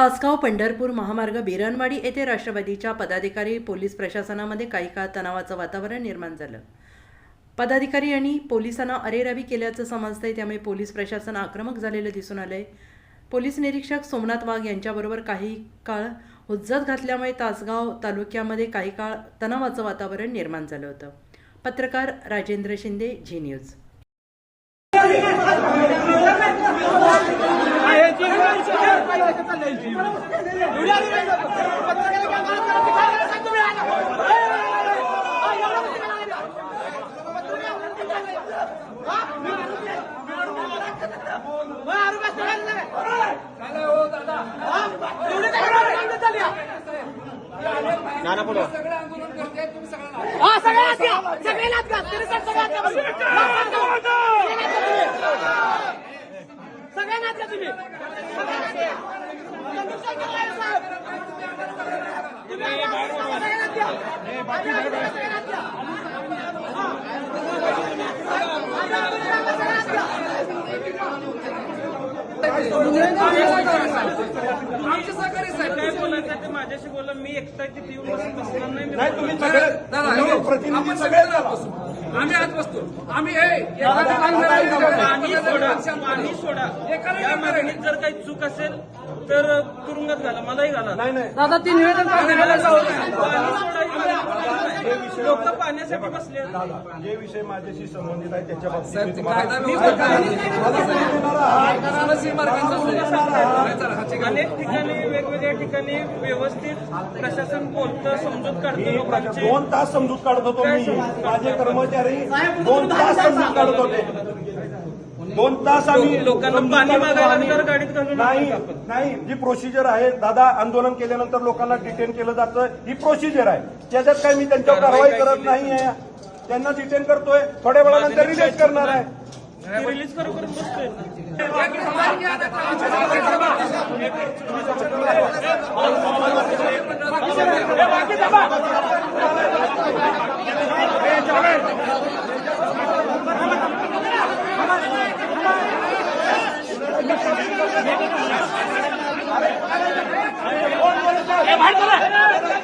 तासगाव पंढरपूर महामार्ग बिरणवाडी येथे राष्ट्रवादीच्या पदाधिकारी पोलीस प्रशासनामध्ये काही काळ तणावाचं वातावरण निर्माण झालं. पदाधिकारी यांनी पोलिसांना अरेरावी केल्याचं समजतंय त्यामुळे पोलीस प्रशासन आक्रमक झालेलं दिसून आलंय. पोलीस निरीक्षक सोमनाथ वाघ यांच्याबरोबर काही काळ हुज्जत घातल्यामुळे तासगाव तालुक्यामध्ये काही काळ तणावाचं वातावरण निर्माण झालं होतं. पत्रकार राजेंद्र शिंदे झी न्यूज. हा सगळ्यात घ्या. सगळ्यात घ्या. तरी सर सगळ्यात घ्या. आमचे सहकारी साहेब काय बोलायचं ते माझ्याशी बोला. मी एकटा तिथे येऊन बसणार नाही. मी नाही तुम्ही सगळे तुम्ही प्रतिनिधी सगळे झाला. आम्ही आज बसतो आम्ही ए, एखादं काम पाणी सोडा. पाणी सोडा. या मागणीत जर काही चूक असेल तर तुरुंगात घाला. मलाही घाला. नाही नाही. दादा ती निवेदन लोक पाण्यासाठी बसले. जे विषय माझ्याशी संबंधित आहे त्याच्या बाबतीत अनेक ठिकाणी वेगवेगळ्या ठिकाणी व्यवस्थित प्रशासन बोलतं समजूत काढतं लोकांची. दोन तास समजूत काढत होतो मी. माझे कर्मचारी दोन तास समजूत काढत होते. दोन तास आम्ही लोकांना समजूत पाणी काढतो मागायला आम्ही. तर गाडीत घालून नाही नका आपण. नाही. जी प्रोसिजर आहे दादा आंदोलन केल्यानंतर लोकांना डिटेन केलं जातं. ही प्रोसिजर आहे. त्याच्यात काही मी त्यांच्यावर कारवाई करत नाही. आहे त्यांना डिटेन करतोय. थोड्या वेळानंतर रिलीज करणार आहे. रिलीज करू करून बसतोय मला- मला-